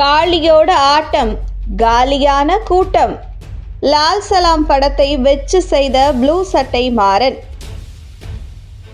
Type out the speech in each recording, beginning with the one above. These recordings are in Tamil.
காளியோட ஆட்டம் காலியான கூட்டம். லால் சலாம் படத்தை வெச்சு செய்த ப்ளூ சட்டை மாறன்.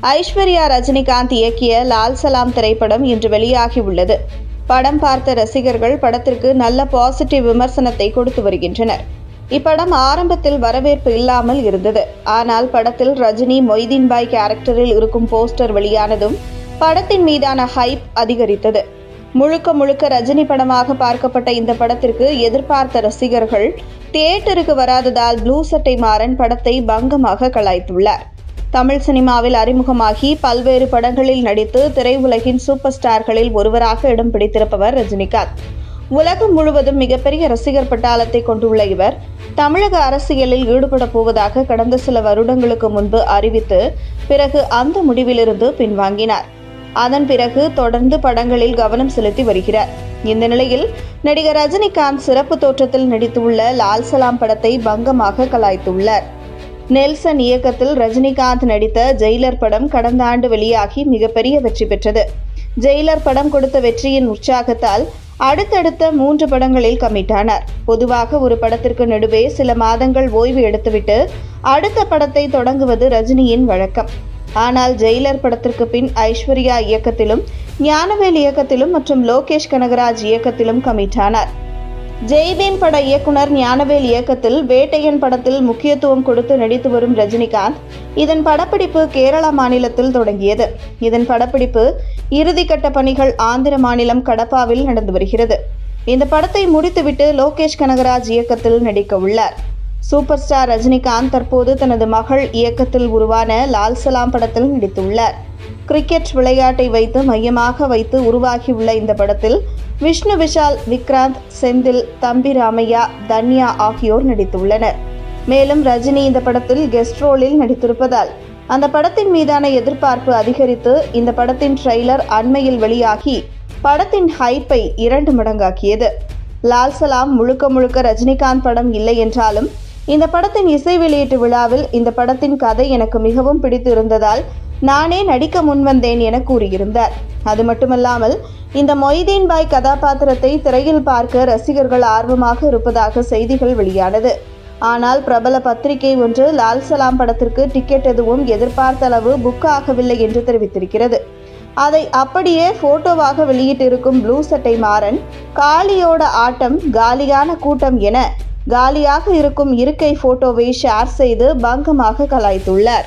ஐஸ்வர்யா ரஜினிகாந்த் இயக்கிய லால் சலாம் திரைப்படம் இன்று வெளியாகி உள்ளது. படம் பார்த்த ரசிகர்கள் படத்திற்கு நல்ல பாசிட்டிவ் விமர்சனத்தை கொடுத்து வருகின்றனர். இப்படம் ஆரம்பத்தில் வரவேற்பு இல்லாமல் இருந்தது. ஆனால் படத்தில் ரஜினி மொய்தீன் பாய் கேரக்டரில் இருக்கும் போஸ்டர் வெளியானதும் படத்தின் மீதான ஹைப் அதிகரித்தது. முழுக்க முழுக்க ரஜினி படமாக பார்க்கப்பட்ட இந்த படத்திற்கு எதிர்பார்த்த ரசிகர்கள் தியேட்டருக்கு வராததால் ப்ளூ சட்டை மாறன் படத்தை பங்கமாக கலாய்த்துள்ளார். தமிழ் சினிமாவில் அறிமுகமாகி பல்வேறு படங்களில் நடித்து திரையுலகின் சூப்பர் ஸ்டார்களில் ஒருவராக இடம் பிடித்திருப்பவர் ரஜினிகாந்த். உலகம் முழுவதும் மிகப்பெரிய ரசிகர் பட்டாளத்தை கொண்டுள்ள இவர் தமிழக அரசியலில் ஈடுபட போவதாக கடந்த சில வருடங்களுக்கு முன்பு அறிவித்து பிறகு அந்த முடிவிலிருந்து பின்வாங்கினார். அதன் பிறகு தொடர்ந்து படங்களில் கவனம் செலுத்தி வருகிறார். இந்த நிலையில் நடிகர் ரஜினிகாந்த் சிறப்பு தோற்றத்தில் நடித்துள்ள லால் சலாம் படத்தை பங்கமாக கலாய்த்துள்ளார். நெல்சன் இயக்கத்தில் ரஜினிகாந்த் நடித்த ஜெயிலர் படம் கடந்த ஆண்டு வெளியாகி மிகப்பெரிய வெற்றி பெற்றது. ஜெயிலர் படம் கொடுத்த வெற்றியின் உற்சாகத்தால் அடுத்தடுத்த மூன்று படங்களில் கமிட்டானார். பொதுவாக ஒரு படத்திற்கு நடுவே சில மாதங்கள் ஓய்வு எடுத்துவிட்டு அடுத்த படத்தை தொடங்குவது ரஜினியின் வழக்கம். ஆனால் ஜெயிலர் படத்திற்கு பின் ஐஸ்வர்யா இயக்கத்திலும் ஞானவேல் இயக்கத்திலும் மற்றும் லோகேஷ் கனகராஜ் இயக்கத்திலும் கமிட்டானார் ஜெய்பீம் பட இயக்குனர் ஞானவேல் இயக்கத்தில் வேட்டையன் படத்தில் முக்கியத்துவம் கொடுத்து நடித்து வரும் ரஜினிகாந்த் இதன் படப்பிடிப்பு கேரளா மாநிலத்தில் தொடங்கியது. இதன் படப்பிடிப்பு இறுதிக்கட்ட பணிகள் ஆந்திர மாநிலம் கடப்பாவில் நடந்து வருகிறது. இந்த படத்தை முடித்துவிட்டு லோகேஷ் கனகராஜ் இயக்கத்தில் நடிக்க உள்ளார். சூப்பர் ஸ்டார் ரஜினிகாந்த் தற்போது தனது மகள் இயக்கத்தில் உருவான லால் சலாம் படத்தில் நடித்துள்ளார். கிரிக்கெட் விளையாட்டை வைத்து மையமாக வைத்து உருவாகியுள்ள இந்த படத்தில் விஷ்ணு விஷால் விக்ராந்த் செந்தில் தம்பி ராமையா தன்யா ஆகியோர் நடித்துள்ளனர். மேலும் ரஜினி இந்த படத்தில் கெஸ்ட் ரோலில் நடித்திருப்பதால் அந்த படத்தின் மீதான எதிர்பார்ப்பு அதிகரித்து இந்த படத்தின் ட்ரெய்லர் அண்மையில் வெளியாகி படத்தின் ஹைப்பை இரண்டு மடங்காக்கியது. லால் சலாம் முழுக்க முழுக்க ரஜினிகாந்த் படம் இல்லை என்றாலும் இந்த படத்தின் இசை வெளியீட்டு விழாவில் இந்த படத்தின் கதை எனக்கு மிகவும் பிடித்திருந்ததால் நானே நடிக்க முன்வந்தேன் என கூறியிருந்தார். அது மட்டுமல்லாமல் இந்த மொய்தீன் பாய் கதாபாத்திரத்தை திரையில் பார்க்க ரசிகர்கள் ஆர்வமாக இருப்பதாக செய்திகள் வெளியானது. ஆனால் பிரபல பத்திரிகை ஒன்று லால் சலாம் படத்திற்கு டிக்கெட் எதுவும் எதிர்பார்த்த அளவு புக் ஆகவில்லை என்று தெரிவித்திருக்கிறது. அதை அப்படியே போட்டோவாக வெளியிட்டிருக்கும் ப்ளூ சட்டை மாறன் காளியோட ஆட்டம் காலியான கூட்டம் என காலியாக இருக்கும் இருக்கை போட்டோவை ஷேர் செய்து பங்கமாக கலாய்த்துள்ளார்.